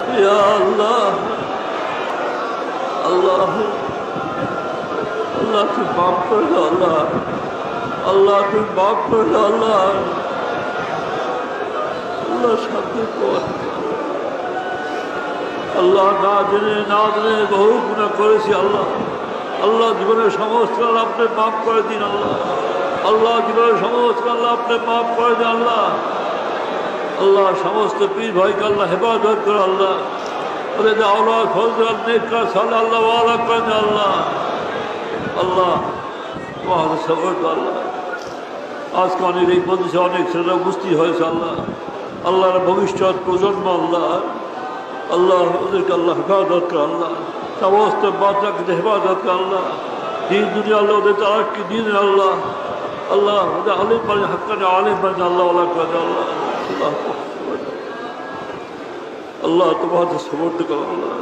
ইয়া আল্লাহ আল্লাহ বহু গুণা করেছি আল্লাহ আল্লাহ জীবনের সমস্ত আপনি মাফ করে দিন আল্লাহ আল্লাহ জীবনের সমস্ত আল্লাহ আপনি মাফ করে দিন আল্লাহ আল্লাহ, সমস্ত পীর ভাইকে আল্লাহ হেফাজত করে আল্লাহ। আল্লাহ। আল্লাহ আল্লাহ আল্লাহ। আজকে অনেক এই প্রদেশে অনেক ছেলেরা উপস্থিত হয়েছে আল্লাহ। আল্লাহর ভবিষ্যৎ প্রজন্ম আল্লাহ। আল্লাহ ওদেরকে আল্লাহ হেফাজত করে আল্লাহ। সমস্ত বাচ্চাকে হেফাজত করে আল্লাহ। দিন দুনিয়া আল্লাহ ওদের তারা কি দিন আল্লাহ। আল্লাহ, ওদের আলিম পারে হাক্কানে আলিম আল্লাহ আল্লাহ আল্লাহ। আল্লাহ আল্লাহ তোমাদের সমর্থ করো আল্লাহ